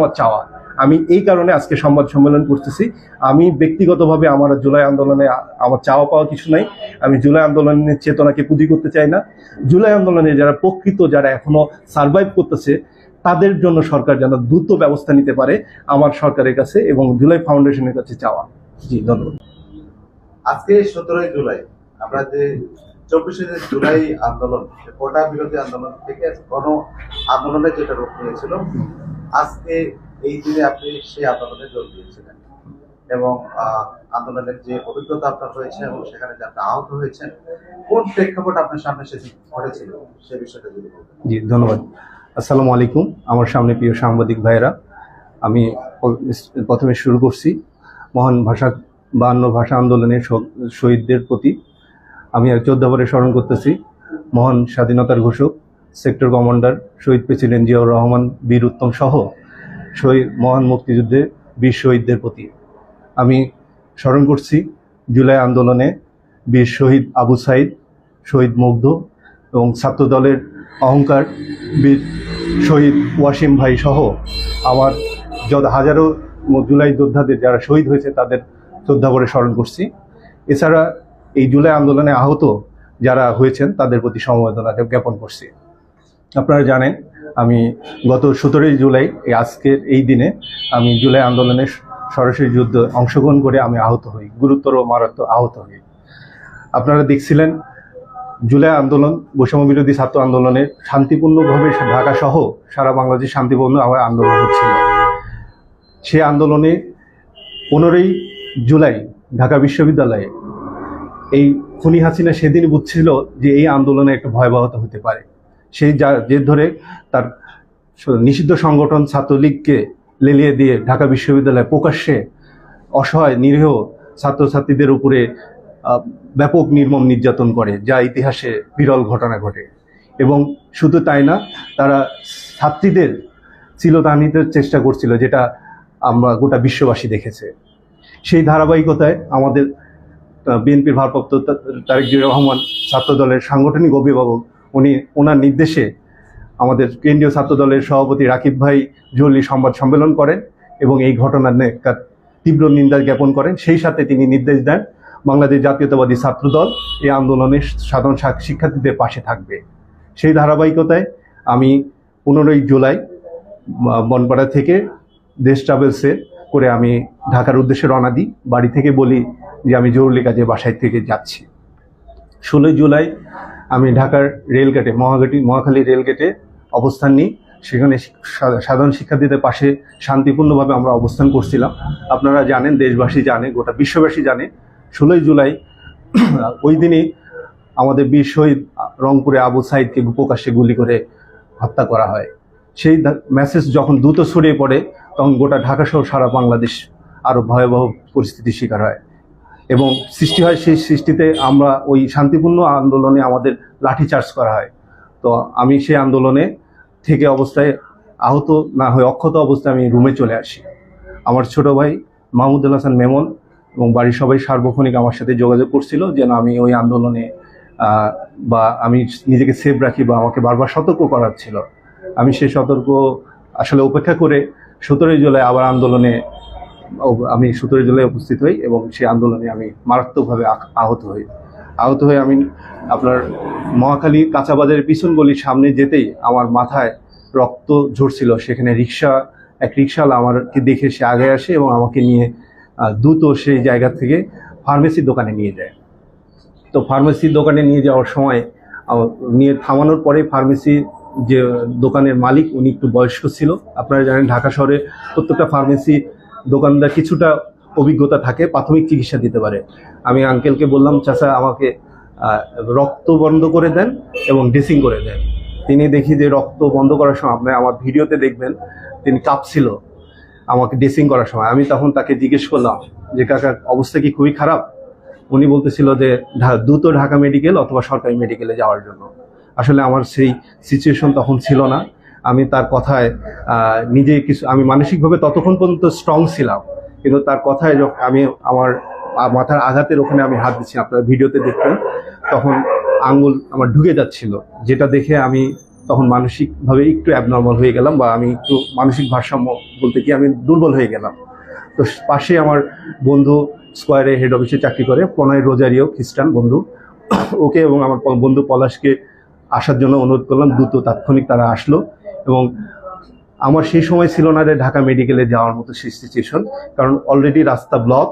আমার চাওয়া। আমি এই কারণে আজকে সংবাদ সম্মেলন করতেছি। আমি ব্যক্তিগতভাবে আমার জুলাই আন্দোলনে আমার চাওয়া পাওয়া কিছু নাই। আমি জুলাই আন্দোলনের চেতনাকে পুঁজি করতে চাই না। জুলাই আন্দোলনে যারা প্রকৃত, যারা এখনও সার্ভাইভ করতেছে, তাদের জন্য সরকার যেন দ্রুত ব্যবস্থা নিতে পারে আমার সরকারের কাছে এবং জুলাই ফাউন্ডেশনের কাছে চাওয়া। জি, ধন্যবাদ। আজকে সতেরোই জুলাই, আমরা যে চব্বিশে জুলাই আন্দোলন কোটা বিরোধী আন্দোলন থেকে গণ আন্দোলনে যেটা রূপ নিয়েছিল আজকে এই দিনে আপনি সেই আন্দোলনে যোগ দিয়েছিলেন এবং আন্দোলনের যে অভিজ্ঞতা আপনার হয়েছে এবং সেখানে যে আপনি আহত হয়েছেন, কোন প্রেক্ষাপট আপনার সামনে সেদিন ঘটেছিল? সে বিষয়টা যদি জি, ধন্যবাদ। আসসালামু আলাইকুম। আমার সামনে প্রিয় সাংবাদিক ভাইয়েরা, আমি প্রথমে শুরু করছি। মহান ভাষা বাহান্ন ভাষা আন্দোলনের শহীদদের প্রতি আমি এক যোদ্ধাবারে স্মরণ করতেছি। মহান স্বাধীনতার ঘোষক সেক্টর কমান্ডার শহীদ প্রেসিডেন্ট জিয়াউর রহমান, বীর উত্তম সহ শহীদ মহান মুক্তিযুদ্ধে বীর শহীদদের প্রতি। আমি স্মরণ করছি জুলাই আন্দোলনে বীর শহীদ আবু সাইদ, শহীদ মুগ্ধ এবং ছাত্রদলের অহংকার, বীর শহীদ ওয়াসিম ভাই সহ আমার যত হাজারো জুলাই যোদ্ধাদের যারা শহীদ হয়েছে তাদের শ্রদ্ধা করে স্মরণ করছি। এছাড়া এই জুলাই আন্দোলনে আহত যারা হয়েছেন তাদের প্রতি সমবেদনা জ্ঞাপন করছি। আপনারা জানেন, আমি গত সতেরোই জুলাই, এই আজকের এই দিনে আমি জুলাই আন্দোলনের সরাসরি যুদ্ধ অংশগ্রহণ করে আমি আহত হই, গুরুতর মারাত্মক আহত হই। আপনারা দেখছিলেন, জুলাই আন্দোলন, বৈষম্য বিরোধী ছাত্র আন্দোলনের শান্তিপূর্ণভাবে ঢাকা সহ সারা বাংলাদেশ শান্তিপূর্ণ আমার আন্দোলন হচ্ছিল। সে আন্দোলনে পনেরোই জুলাই ঢাকা বিশ্ববিদ্যালয়ে এই খুনি হাসিনা সেদিন বুঝছিল যে এই আন্দোলনে একটা ভয়াবহতা হতে পারে। সেই যা জের ধরে তার নিষিদ্ধ সংগঠন ছাত্রলীগকে লেলিয়ে দিয়ে ঢাকা বিশ্ববিদ্যালয়ে প্রকাশ্যে অসহায়, নিরীহ ছাত্রছাত্রীদের উপরে ব্যাপক নির্মম নির্যাতন করে, যা ইতিহাসে বিরল ঘটনা ঘটে। এবং শুধু তাই না, তারা ছাত্রীদের চিলতানিতে চেষ্টা করছিল, যেটা আমরা গোটা বিশ্ববাসী দেখেছে। সেই ধারাবাহিকতায় আমাদের বিএনপির ভারপ্রাপ্ত তারেক রহমান ছাত্রদলের সাংগঠনিক অভিভাবক উনি ওনার নির্দেশে আমাদের কেন্দ্রীয় ছাত্রদলের সভাপতি রাকিব ভাই জরুরি সংবাদ সম্মেলন করেন এবং এই ঘটনার তীব্র নিন্দা জ্ঞাপন করেন। সেই সাথে তিনি নির্দেশ দেন, বাংলাদেশ জাতীয়তাবাদী ছাত্রদল এই আন্দোলনে সাধারণ শিক্ষার্থীদের পাশে থাকবে। সেই ধারাবাহিকতায় আমি পনেরোই জুলাই বনপাড়া থেকে দেশ ট্রাভেলসে করে আমি ঢাকার উদ্দেশ্যে রওনা দিই। বাড়ি থেকে বলি যে আমি জরুরি কাজে বাসায় থেকে যাচ্ছি। ষোলোই জুলাই আমি ঢাকার রেলগেটে, মহাঘাটি, মহাখালী রেলগেটে অবস্থান নিই। সেখানে সাধারণ শিক্ষার্থীদের পাশে শান্তিপূর্ণভাবে আমরা অবস্থান করছিলাম। আপনারা জানেন, দেশবাসী জানে, গোটা বিশ্ববাসী জানে, ষোলোই জুলাই ওই দিনই আমাদের বীর শহীদ রংপুরে আবু সাইদকে প্রকাশ্যে গুলি করে হত্যা করা হয়। সেই মেসেজ যখন দ্রুত ছড়িয়ে পড়ে, তখন গোটা ঢাকা সহ সারা বাংলাদেশ আরও ভয়াবহ পরিস্থিতির শিকার হয়। এবং সৃষ্টি হয় সেই সৃষ্টিতে আমরা ওই শান্তিপূর্ণ আন্দোলনে আমাদের লাঠিচার্জ করা হয়। তো আমি সেই আন্দোলনে থেকে অবস্থায় আহত, না হয়ে অক্ষত অবস্থায় আমি রুমে চলে আসি। আমার ছোট ভাই মাহমুদুল হাসান মেমন এবং বাড়ির সবাই সার্বক্ষণিক আমার সাথে যোগাযোগ করছিল যেন আমি ওই আন্দোলনে বা আমি নিজেকে সেভ রাখি বা আমাকে বারবার সতর্ক করার ছিল। আমি সেই সতর্ক আসলে উপেক্ষা করে সতেরোই জুলাই আবার আন্দোলনে আমি সতেরোই জুলাই উপস্থিত হই এবং সেই আন্দোলনে আমি মারাত্মকভাবে আহত হই। আহত হয়ে আমি আপনার মহাখালী কাঁচাবাজারের পিছন গলির সামনে যেতেই আমার মাথায় রক্ত ঝরছিল। সেখানে রিক্সা, এক রিক্সাওয়ালা আমারকে দেখে সে আগে আসে এবং আমাকে নিয়ে দ্রুত সেই জায়গা থেকে ফার্মেসির দোকানে নিয়ে যায়। তো ফার্মেসির দোকানে নিয়ে যাওয়ার সময় নিয়ে থামানোর পরে ফার্মেসি যে দোকানের মালিক, উনি একটু বয়স্ক ছিল। আপনারা জানেন ঢাকা শহরে প্রত্যেকটা ফার্মেসি দোকানদার কিছুটা অভিজ্ঞতা থাকে, প্রাথমিক চিকিৎসা দিতে পারে। আমি আঙ্কেলকে বললাম, চাচা, আমাকে রক্ত বন্ধ করে দেন এবং ড্রেসিং করে দেন। তিনি দেখি যে রক্ত বন্ধ করার সময়, আপনি আমার ভিডিওতে দেখবেন, তিনি কাঁপছিল আমাকে ড্রেসিং করার সময়। আমি তখন তাকে জিজ্ঞেস করলাম যে, কাকা, অবস্থা কি খুবই খারাপ? উনি বলতেছিল যে দ্রুত ঢাকা মেডিকেল অথবা সরকারি মেডিকেলে যাওয়ার জন্য। আসলে আমার সেই সিচুয়েশন তখন ছিল না। আমি তার কথায় নিজে কিছু, আমি মানসিকভাবে ততক্ষণ পর্যন্ত স্ট্রং ছিলাম। কিন্তু তার কথায় যখন আমি আমার মাথার আঘাতের ওখানে আমি হাত দিচ্ছি, আপনার ভিডিওতে দেখতেন তখন আঙ্গুল আমার ঢুকে যাচ্ছিল। যেটা দেখে আমি তখন মানসিকভাবে একটু অ্যাবনর্মাল হয়ে গেলাম বা আমি একটু মানসিক ভারসাম্য বলতে কি আমি দুর্বল হয়ে গেলাম। তো পাশে আমার বন্ধু স্কোয়ারে হেড অফিসে চাকরি করে পনয় রোজারিও, খ্রিস্টান বন্ধু। ওকে এবং আমার বন্ধু পলাশকে আসার জন্য অনুরোধ করলাম, দ্রুত তাৎক্ষণিক তারা আসলো। এবং আমার সেই সময় ছিল না যে ঢাকা মেডিকেলে যাওয়ার মতো সেই সিচুয়েশন কারণ অলরেডি রাস্তা ব্লক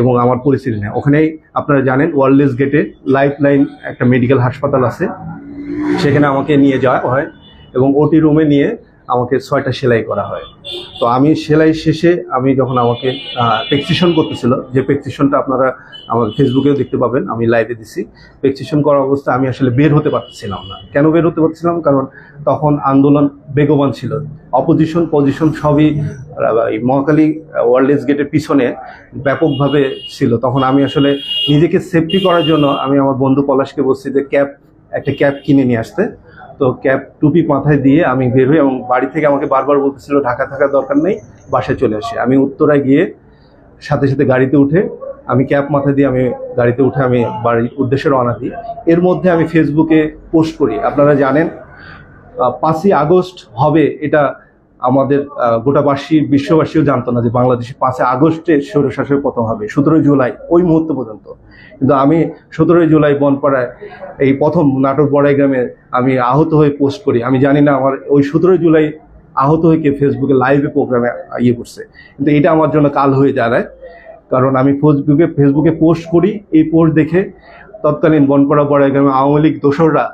এবং আমার পরিস্থিতি নেই। ওখানেই আপনারা জানেন ওয়ার্ল্ডলেস গেটে লাইফ লাইন একটা মেডিকেল হাসপাতাল আছে। সেখানে আমাকে নিয়ে যাওয়া হয় এবং ওটি রুমে নিয়ে আমাকে ছয়টা সেলাই করা হয়। তো আমি সেলাই শেষে আমি যখন আমাকে পেক্সিশন করতেছিল, যে পেক্সিশনটা আপনারা আমার ফেসবুকেও দেখতে পাবেন, আমি লাইভে দিছি। পেক্সিশন করা অবস্থা আমি আসলে বের হতে পারছিলাম না। কেন বের হতে পারছিলাম কারণ তখন আন্দোলন বেগবান ছিল। অপোজিশন পজিশন সবই মহাকালী ওয়ার্ল্ডেজ গেটের পিছনে ব্যাপকভাবে ছিল। তখন আমি আসলে নিজেকে সেফটি করার জন্য আমি আমার বন্ধু পলাশকে বলছি যে ক্যাব একটা ক্যাব কিনে নিয়ে আসতে। তো ক্যাব টুপি মাথায় দিয়ে আমি বের হই এবং বাড়ি থেকে আমাকে বারবার বলতেছিল, ঢাকা থাকার দরকার নেই, বাসায় চলে আসি। আমি উত্তরায় গিয়ে সাথে সাথে গাড়িতে উঠে, আমি ক্যাব মাথায় দিয়ে আমি গাড়িতে উঠে আমি বাড়ির উদ্দেশ্যে রওনা দিই। এর মধ্যে আমি ফেসবুকে পোস্ট করি। আপনারা জানেন পাঁচই আগস্ট হবে এটা আমাদের গোটাবাসী, বিশ্ববাসীও জানতো না যে বাংলাদেশে পাঁচে আগস্টে স্বৈরশাসক প্রথম হবে, সতেরোই জুলাই ওই মুহূর্ত পর্যন্ত। কিন্তু আমি সতেরোই জুলাই বনপাড়ায় এই প্রথম নাটক বড়াই গ্রামে আমি আহত হয়ে পোস্ট করি। আমি জানি না আমার ওই সতেরোই জুলাই আহত হয়ে কে ফেসবুকে লাইভে প্রোগ্রামে ইয়ে করছে। কিন্তু এটা আমার জন্য কাল হয়ে দাঁড়ায়। কারণ আমি ফেসবুকে ফেসবুকে পোস্ট করি, এই পোস্ট দেখে তৎকালীন বনপাড়া বড়াই গ্রামে আওয়ামী লীগ দোসররা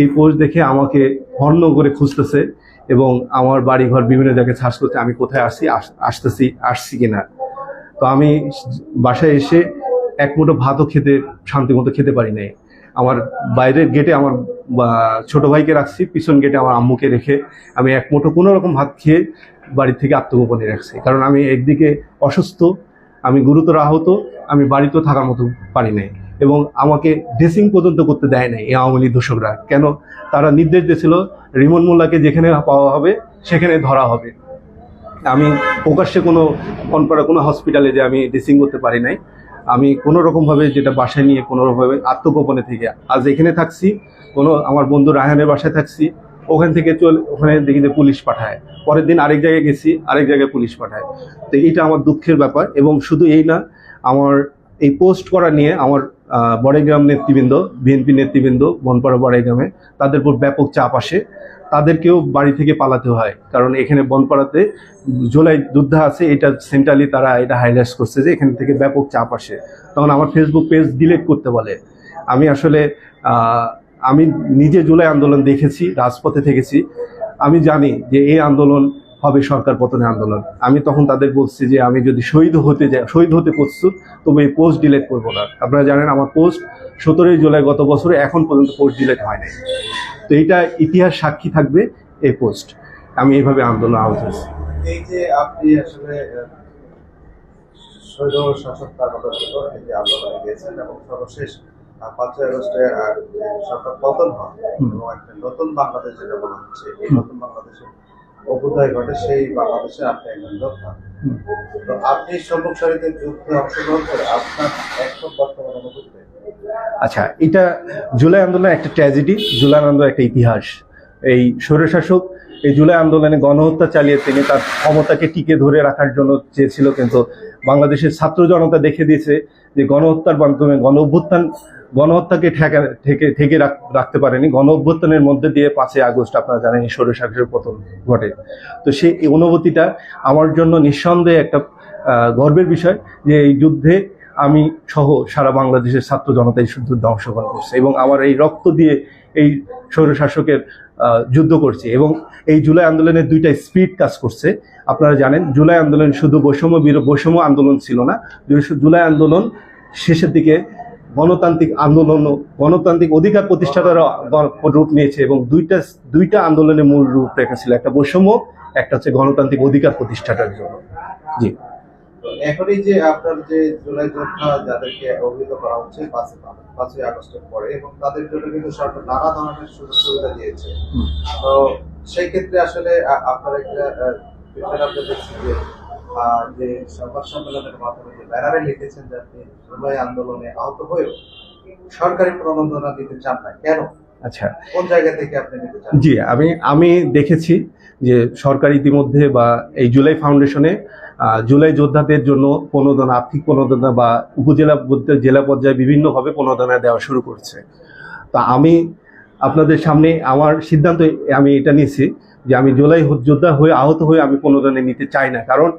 এই পোস্ট দেখে আমাকে হর্ণ করে খুঁজতেছে। এবং আমার বাড়ি ঘর বিভিন্ন জায়গায় ছাড় করতে আমি কোথায় আসছি আস- আসতেছি, আসছি কিনা। তো আমি বাসায় এসে এক মুঠো ভাতও খেতে, শান্তি মতো খেতে পারি নাই। আমার বাইরের গেটে আমার ছোট ভাইকে রাখছি, পিছন গেটে আমার আম্মুকে রেখে আমি এক মুঠো কোনো রকম ভাত খেয়ে বাড়ি থেকে আত্মগোপনে রাখছি। কারণ আমি একদিকে অসুস্থ, আমি গুরুতর আহত, আমি বাড়িতেও থাকার মতো পারি নাই। এবং আমাকে ড্রেসিং পর্যন্ত করতে দেয় নাই এই আওয়ামী লীগ দোষকরা কেন? তারা নির্দেশ দিয়েছিল রিমন মোল্লাকে যেখানে পাওয়া হবে, সেখানে ধরা হবে। আমি প্রকাশ্যে কোনো কনপাড়া, কোনো হসপিটালে যে আমি ড্রেসিং করতে পারি নাই। আমি কোনো রকমভাবে যেটা বাসায় নিয়ে কোনো রকমভাবে আত্মগোপনে থেকে, আজ এখানে থাকছি, কোনো আমার বন্ধু রায়হানের বাসায় থাকছি, ওখান থেকে চলে, ওখানে দেখি যে পুলিশ পাঠায়। পরের দিন আরেক জায়গায় গেছি, আরেক জায়গায় পুলিশ পাঠায়। তো এইটা আমার দুঃখের ব্যাপার এবং শুধু এই না, আমার এই পোস্ট করা নিয়ে আমার বড়াইগ্রাম নেতৃবৃন্দ, বিএনপি নেতৃবৃন্দ, বনপাড়া বড়াইগ্রামে, তাদের উপর ব্যাপক চাপ আসে। তাদেরকেও বাড়ি থেকে পালাতে হয়, কারণ এখানে বনপাড়াতে জুলাই যুদ্ধ আছে, এটা সেন্ট্রালি তারা এটা হাইলাইট করছে যে এখান থেকে ব্যাপক চাপ আসে। তখন আমার ফেসবুক পেজ ডিলিট করতে বলে। আমি আসলে আমি নিজে জুলাই আন্দোলন দেখেছি, রাজপথে থেকেছি। আমি জানি যে এই আন্দোলন হবে সরকার পতনের আন্দোলন। আমি তখন তাদের বলছি যে আমি যদি শহীদ হতে যাই শহীদ হতে প্রস্তুত তবে এই পোস্ট ডিলেট করব না। আপনারা জানেন আমার পোস্ট সতেরোই জুলাই গত বছরে এখন পর্যন্ত পোস্ট ডিলেট হয় নাই তো এইটা ইতিহাস সাক্ষী থাকবে এই পোস্ট আমি এইভাবে আন্দোলন আহত হয়েছি। এই যে আপনি আসলে এই যে আন্দোলনে গিয়েছেন এবং সর্বশেষ পাঁচই আগস্টে সরকার পতন হয় এবং একটা নতুন বাংলাদেশ যেটা বলা হচ্ছে এই নতুন বাংলাদেশের অভ্যুদয় ঘটে সেই বাংলাদেশে আপনি একজন যোদ্ধা তো আপনি সম্মুখ সারিতে যুদ্ধে অংশগ্রহণ করে আপনার এখন বর্তমান অনুভূতি আচ্ছা এটা জুলাই আন্দোলন একটা ট্র্যাজেডি জুলাই আন্দোলন একটা ইতিহাস। এই স্বৈরশাসক এই জুলাই আন্দোলনে গণহত্যা চালিয়ে তিনি তার ক্ষমতাকে টিকে ধরে রাখার জন্য চেয়েছিল কিন্তু বাংলাদেশের ছাত্র জনতা দেখে দিয়েছে যে গণহত্যার মাধ্যমে গণ অভ্যুত্থান গণহত্যাকে ঠেকা, ঠেকে রাখতে পারেনি। গণ অভ্যুত্থানের মধ্যে দিয়ে পাঁচই আগস্ট আপনারা জানেন এই স্বৈরশাসকের পতন ঘটে। তো সেই অনুভূতিটা আমার জন্য নিঃসন্দেহে একটা গর্বের বিষয় যে এই যুদ্ধে আমি সহ সারা বাংলাদেশের ছাত্র জনতা এই যুদ্ধে অংশগ্রহণ করছে এবং আমার এই রক্ত দিয়ে এই স্বৈরশাসকের যুদ্ধ করছি এবং এই জুলাই আন্দোলনের দুইটা স্পিড কাজ করছে। আপনারা জানেন, জুলাই আন্দোলন শুধু বৈষম্য বৈষম্য আন্দোলন ছিল না। জুলাই আন্দোলন শেষের দিকে গণতান্ত্রিক আন্দোলন গণতান্ত্রিক অধিকার প্রতিষ্ঠাতার রূপ নিয়েছে এবং দুইটা দুইটা আন্দোলনের মূল রূপরেখা ছিল একটা বৈষম্য একটা হচ্ছে গণতান্ত্রিক অধিকার প্রতিষ্ঠাটার জন্য। জি। তো এখনই যে আপনার যে জুলাই যোদ্ধা যাদেরকে অভিহিত করা হচ্ছে পাঁচই পাঁচই আগস্টের পরে এবং তাদের জন্য কিন্তু সরকার নানা ধরনের সুযোগ সুবিধা দিয়েছে। তো সেই ক্ষেত্রে আসলে আপনারা একটা বিষয়টা যে যে সংবাদ সম্মেলনের মাধ্যমে যে ব্যানারে লিখেছেন যে আপনি জুলাই আন্দোলনে আহত হয়েও সরকারি প্রণোদনা দিতে চান না কেন? আচ্ছা। কোন জায়গা থেকে আপনি জি আমি আমি দেখেছি যে সরকার ইতিমধ্যে বা এই জুলাই ফাউন্ডেশনে জুলাই যোদ্ধাদের জন্য প্রণোদনা আর্থিক প্রণোদনা বা উপজেলা জেলা পর্যায়ে বিভিন্নভাবে প্রণোদনা দেওয়া শুরু করছে। তা আমি আপনাদের সামনে আমার সিদ্ধান্ত আমি এটা নিয়েছি যে আমি জুলাই যোদ্ধা হয়ে, আহত হয়ে আমি কোনো প্রণোদনা নিতে চাই না। কারণ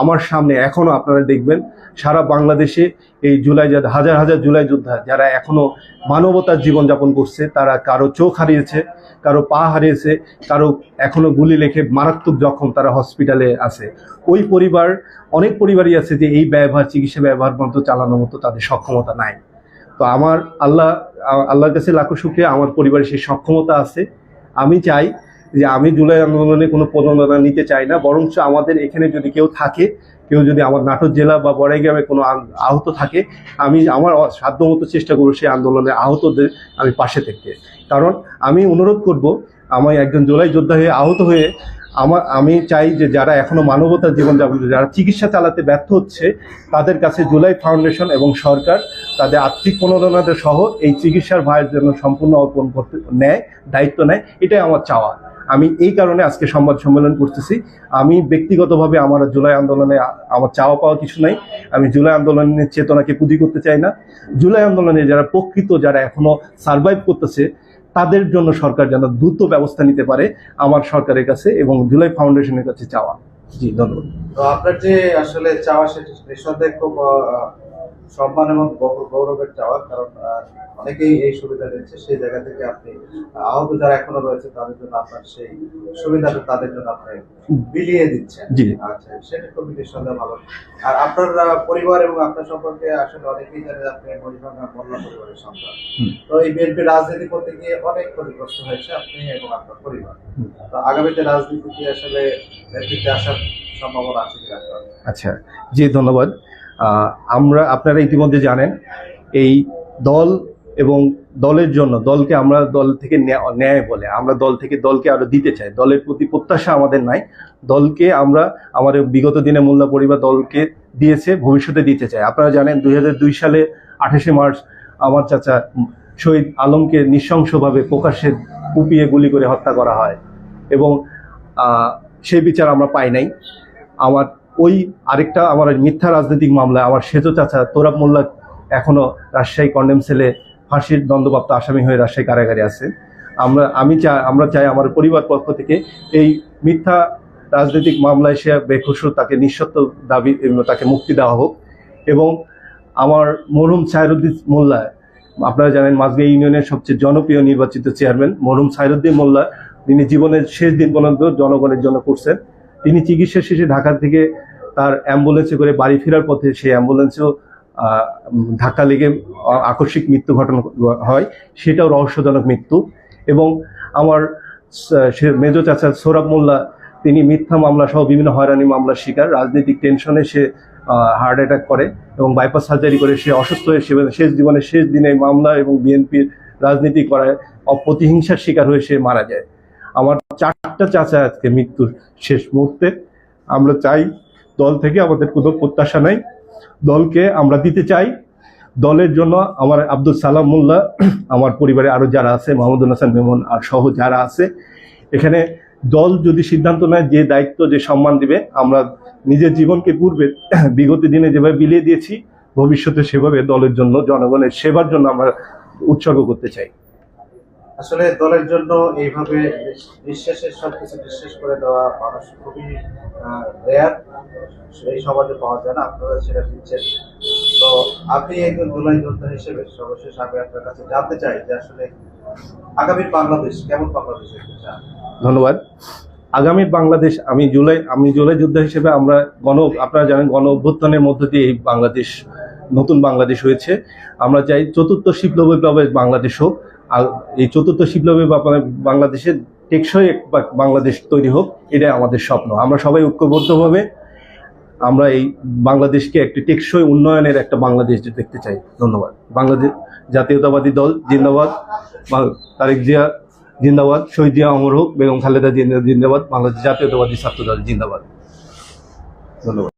আমার সামনে এখনও আপনারা দেখবেন, সারা বাংলাদেশে এই জুলাই হাজার হাজার জুলাই যোদ্ধা যারা এখনও মানবতার জীবনযাপন করছে, তারা কারও চোখ হারিয়েছে, কারও পা হারিয়েছে, কারও এখনও গুলি লেখে মারাত্মক জখম তারা হসপিটালে আছে। ওই পরিবার, অনেক পরিবারই আছে যে এই ব্যবহার চিকিৎসা ব্যবহার মতো চালানোর মতো তাদের সক্ষমতা নাই। তো আমার আল্লাহ আল্লাহর কাছে লাখো শুক্রিয়া, আমার পরিবারের সেই সক্ষমতা আছে। আমি চাই যে আমি জুলাই আন্দোলনে কোনো প্রণোদনা নিতে চাই না, বরঞ্চ আমাদের এখানে যদি কেউ থাকে, কেউ যদি আমার নাটোর জেলা বা বড়াইগ্রামে কোনো আহত থাকে, আমি আমার সাধ্য সাধ্যমতো চেষ্টা করব সেই আন্দোলনে আহতদের আমি পাশে থাকতে কারণ আমি অনুরোধ করব আমি একজন জুলাই যোদ্ধা হয়ে আহত হয়ে আমার, আমি চাই যে যারা এখনও মানবতার জীবনযাপন যারা চিকিৎসা চালাতে ব্যর্থ হচ্ছে, তাদের কাছে জুলাই ফাউন্ডেশন এবং সরকার তাদের আর্থিক প্রণোদনাদের সহ এই চিকিৎসার ভাইয়ের জন্য সম্পূর্ণ অর্পণ করতে নেয়, দায়িত্ব নেয়, এটাই আমার চাওয়া। আমি এই কারণে আজকে সংবাদ সম্মেলন করতেছি। আমি ব্যক্তিগতভাবে আমার জুলাই আন্দোলনে আমার চাওয়া পাওয়া কিছু নাই। আমি জুলাই আন্দোলনের চেতনাকে পুঁজি করতে চাই না। জুলাই আন্দোলনে যারা প্রকৃত, যারা এখনও সার্ভাইভ করতেছে তাদের জন্য সরকার যেন দ্রুত ব্যবস্থা নিতে পারে আমার সরকারের কাছে এবং জুলাই ফাউন্ডেশনের কাছে চাওয়া। জি ধন্যবাদ। তো আপনার যে আসলে চাওয়া সেটা নিঃসন্দেহে খুব সম্মান এবং গৌরবের চাওয়া কারণ অনেকেই এই সুবিধা নিচ্ছে। সেই জায়গা থেকে আপনি আহত যারা এখনও রয়েছে তাদের জন্য আপনার সেই সুবিধাটা তাদের জন্য আপনি বিলিয়ে দিচ্ছেন। আচ্ছা সেটা খুবই নিঃসন্দেহে ভালো। আর আপনার পরিবার এবং আপনার সম্পর্কে আসলে অনেকেই জানে আপনি মরিভাঙ্গা মোল্লা পরিবারের সন্তান। তো এই বিএনপি রাজনীতি করতে গিয়ে অনেক ক্ষতিগ্রস্ত হয়েছে আপনি এবং আপনার পরিবার। তো আগামীতে রাজনীতিতে আসলে নেতৃত্বে আসার সম্ভাবনা আছে আচ্ছা জি ধন্যবাদ। আমরা, আপনারা ইতিমধ্যে জানেন, এই দল এবং দলের জন্য, দলকে আমরা দল থেকে ন্যা- ন্যায় বলে, আমরা দল থেকে দলকে আরও দিতে চাই। দলের প্রতি প্রত্যাশা আমাদের নাই। দলকে আমরা আমাদের বিগত দিনে মোল্লা পরিবার দলকে দিয়েছে, ভবিষ্যতে দিতে চাই। আপনারা জানেন, দুই হাজার দুই সালে আঠাশে মার্চ আমার চাচা শহীদ আলমকে নৃশংসভাবে প্রকাশ্যে কুপিয়ে গুলি করে হত্যা করা হয়। এবং সেই বিচার আমরা পাই নাই। আমার ওই আরেকটা আমার মিথ্যা রাজনৈতিক মামলায় আমার সেজ চাচা তোরাব মোল্লা এখনও রাজশাহী কন্ডেম সেলে ফাঁসির দণ্ডপ্রাপ্ত আসামি হয়ে রাজশাহী কারাগারে আছে। আমরা, আমি চাই আমরা চাই আমার পরিবার পক্ষ থেকে এই মিথ্যা রাজনৈতিক মামলায় সে বেকসুর তাকে নিঃসত্ব দাবি তাকে মুক্তি দেওয়া হোক। এবং আমার মরহুম সাইরুদ্দিন মোল্লা, আপনারা জানেন মাঝবে ইউনিয়নের সবচেয়ে জনপ্রিয় নির্বাচিত চেয়ারম্যান মরহুম সাইরুদ্দিন মোল্লা, তিনি জীবনের শেষ দিন পর্যন্ত জনগণের জন্য করছেন। তিনি চিকিৎসা শেষে ঢাকা থেকে তার অ্যাম্বুলেন্সে করে বাড়ি ফেরার পথে সেই অ্যাম্বুলেন্সেও ধাক্কা লেগে আকস্মিক মৃত্যু ঘটনা, হয়। সেটাও রহস্যজনক মৃত্যু। এবং আমার মেজো চাচা সৌরভ মোল্লা, তিনি মিথ্যা মামলা সহ বিভিন্ন হয়রানি মামলার শিকার। রাজনৈতিক টেনশনে সে হার্ট অ্যাটাক করে এবং বাইপাস সার্জারি করে সে অসুস্থ হয়ে শেষ জীবনের শেষ দিনে মামলা এবং বিএনপির রাজনীতি করায় অপ্রতিহিংসার শিকার হয়ে সে মারা যায়। আমার চারটা চাচা আজকে মৃত্যুর শেষ মুহূর্তে। আমরা চাই দল থেকে আমাদের কোনো প্রত্যাশা নাই। দলকে আমরা দিতে চাই। দলের জন্য আমার আব্দুল সালাম মোল্লা, আমার পরিবারে আরও যারা আছে মাহমুদুল হাসান মেমন আর সহ যারা আছে, এখানে দল যদি সিদ্ধান্ত নেয়, যে দায়িত্ব, যে সম্মান দিবে, আমরা নিজের জীবনকে পূর্বে বিগত দিনে যেভাবে বিলিয়ে দিয়েছি, ভবিষ্যতে সেভাবে দলের জন্য, জনগণের সেবার জন্য আমরা উৎসর্গ করতে চাই। আসলে দলের জন্য এইভাবে বিশ্বাসের সবকিছু বিশ্বাস করে দেওয়া মানুষ খুবই রেয়ার এই সমাজে পাওয়া যায় না, আপনারা সেটা দিচ্ছেন। তো আপনি একজন জুলাই যোদ্ধা হিসেবে সর্বশেষ আমি আপনার কাছে জানতে চাই যে আসলে আগামী বাংলাদেশ, কেমন বাংলাদেশ ধন্যবাদ। আগামী বাংলাদেশ, আমি জুলাই আমি জুলাই যোদ্ধা হিসেবে আমরা গণ, আপনারা জানেন গণ অভ্যুত্থানের মধ্য দিয়ে এই বাংলাদেশ, নতুন বাংলাদেশ হয়েছে। আমরা চাই চতুর্থ শিল্প বিপ্লবের বাংলাদেশ হোক। এই চতুর্থ শিল্প বিপ্লব বাংলাদেশের টেকসই বাংলাদেশ তৈরি হোক, এটাই আমাদের স্বপ্ন। আমরা সবাই ঐক্যবদ্ধভাবে আমরা এই বাংলাদেশকে একটি টেকসই উন্নয়নের একটা বাংলাদেশ দেখতে চাই। ধন্যবাদ। বাংলাদেশ জাতীয়তাবাদী দল, জিন্দাবাদ। তারেক জিয়া, জিন্দাবাদ। শহীদ জিয়া অমর হোক, বেগম খালেদা জিন্দাবাদ। বাংলাদেশ জাতীয়তাবাদী ছাত্র দল জিন্দাবাদ। ধন্যবাদ।